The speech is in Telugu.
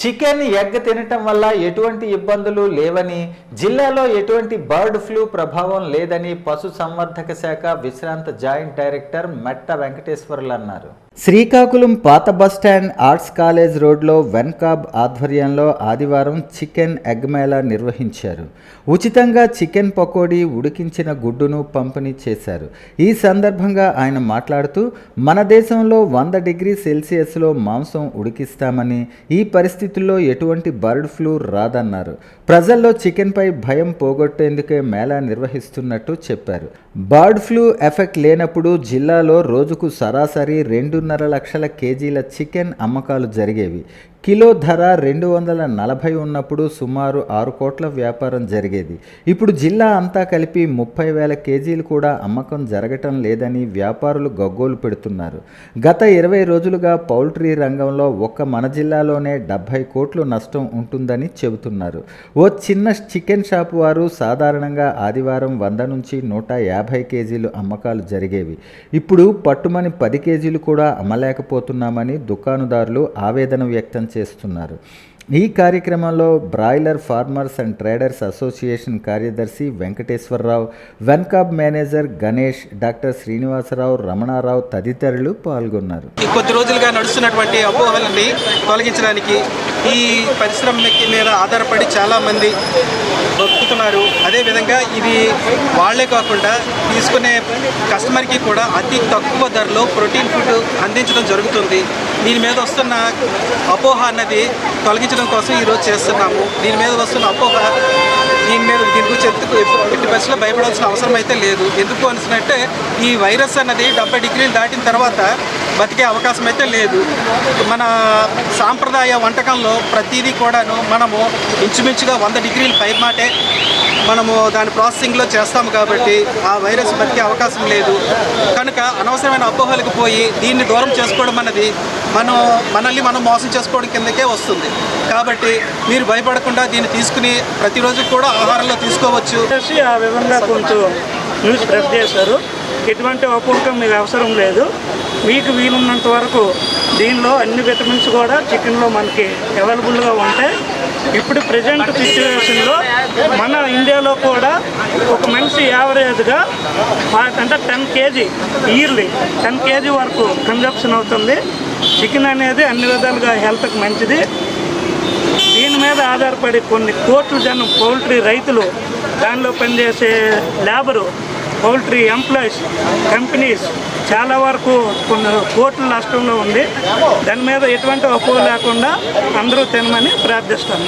చికెన్ ఎగ్ తినటం వల్ల ఎటువంటి ఇబ్బందులు లేవని జిల్లాలో ఎటువంటి బర్డ్ ఫ్లూ ప్రభావం లేదని పశు సంవర్ధక శాఖ విశ్రాంత జాయింట్ డైరెక్టర్ మెట్ట వెంకటేశ్వర్లు అన్నారు. శ్రీకాకుళం పాత బస్టాండ్ ఆర్ట్స్ కాలేజ్ రోడ్లో వెన్కాబ్ ఆధ్వర్యంలో ఆదివారం చికెన్ ఎగ్ మేళా నిర్వహించారు. ఉచితంగా చికెన్ పకోడీ ఉడికించిన గుడ్డును పంపిణీ చేశారు. ఈ సందర్భంగా ఆయన మాట్లాడుతూ మన దేశంలో వంద డిగ్రీ సెల్సియస్లో మాంసం ఉడికిస్తామని ఈ పరిస్థితుల్లో ఎటువంటి బర్డ్ ఫ్లూ రాదన్నారు. ప్రజల్లో చికెన్పై భయం పోగొట్టేందుకే మేళా నిర్వహిస్తున్నట్టు చెప్పారు. బర్డ్ ఫ్లూ ఎఫెక్ట్ లేనప్పుడు జిల్లాలో రోజుకు సరాసరి రెండు రెండున్నర లక్షల కేజీల చికెన్ అమ్మకాలు జరిగేవి. కిలో ధర రెండు వందల నలభై ఉన్నప్పుడు సుమారు ఆరు కోట్ల వ్యాపారం జరిగేది. ఇప్పుడు జిల్లా అంతా కలిపి ముప్పై వేల కేజీలు కూడా అమ్మకం జరగటం లేదని వ్యాపారులు గగ్గోలు పెడుతున్నారు. గత ఇరవై రోజులుగా పౌల్ట్రీ రంగంలో ఒక్క మన జిల్లాలోనే డెబ్భై కోట్లు నష్టం ఉంటుందని చెబుతున్నారు. ఓ చిన్న చికెన్ షాప్ వారు సాధారణంగా ఆదివారం వంద నుంచి నూట యాభై కేజీలు అమ్మకాలు జరిగేవి. ఇప్పుడు పట్టుమని పది కేజీలు కూడా అమ్మలేకపోతున్నామని దుకాణదారులు ఆవేదన వ్యక్తం చేస్తున్నారు. ఈ కార్యక్రమంలో broiler farmers and traders association కార్యదర్శి వెంకటేశ్వరరావు వెన్కాబ్ మేనేజర్ గణేష్ డాక్టర్ శ్రీనివాసరావు రమణారావు తదితరులు పాల్గొన్నారు. ఈ కొద్ది రోజులుగా నడుస్తున్నటువంటి అపోహలని తొలగించడానికి ఈ పరిశ్రమ మీద ఆధారపడి చాలామంది బతుకుతున్నారు. అదేవిధంగా ఇది వాళ్ళే కాకుండా తీసుకునే కస్టమర్కి కూడా అతి తక్కువ ధరలో ప్రోటీన్ ఫుడ్ అందించడం జరుగుతుంది. దీని మీద వస్తున్న అపోహ అన్నది తొలగించడం కోసం ఈరోజు చేస్తున్నాము. దీని మీద వస్తున్న అపోహ దీని మీద దీని గురించి ఎందుకు ఎట్టి బస్సులో భయపడాల్సిన అవసరం అయితే లేదు. ఎందుకు అనిసినట్టే ఈ వైరస్ అన్నది డెబ్బై డిగ్రీలు దాటిన తర్వాత బతికే అవకాశం అయితే లేదు. మన సాంప్రదాయ వంటకంలో ప్రతిదీ కూడాను మనము ఇంచుమించుగా వంద డిగ్రీల పైమాటే మనము దాని ప్రాసెసింగ్లో చేస్తాము కాబట్టి ఆ వైరస్ బతికే అవకాశం లేదు. కనుక అనవసరమైన అపోహలకు పోయి దీన్ని దూరం చేసుకోవడం అన్నది మనం మనల్ని మనం మోసం చేసుకోవడం కిందకే వస్తుంది. కాబట్టి మీరు భయపడకుండా దీన్ని తీసుకుని ప్రతిరోజు కూడా ఆహారంలో తీసుకోవచ్చు. చేసి ఆ విధంగా కొంచెం న్యూస్ స్ప్రెడ్ చేశారు. ఎటువంటి ఒప్పుకం మీకు అవసరం లేదు. మీకు వీలున్నంత వరకు దీనిలో అన్ని విటమిన్స్ కూడా చికెన్లో మనకి అవైలబుల్గా ఉంటాయి. ఇప్పుడు ప్రజెంట్ సిచ్యువేషన్లో మన ఇండియాలో కూడా ఒక మనిషి యావరేజ్గా అంటే ten KG yearly ten KG వరకు కన్జప్షన్ అవుతుంది. చికెన్ అనేది అన్ని విధాలుగా హెల్త్కి మంచిది. దీని మీద ఆధారపడి కొన్ని కోట్లు జనం పౌల్ట్రీ రైతులు దానిలో పనిచేసే లేబరు పౌల్ట్రీ ఎంప్లాయీస్ కంపెనీస్ చాలా వరకు కొన్ని కోట్ల నష్టంలో ఉంది. దాని మీద ఎటువంటి అప్పులు లేకుండా అందరూ తినమని ప్రార్థిస్తాను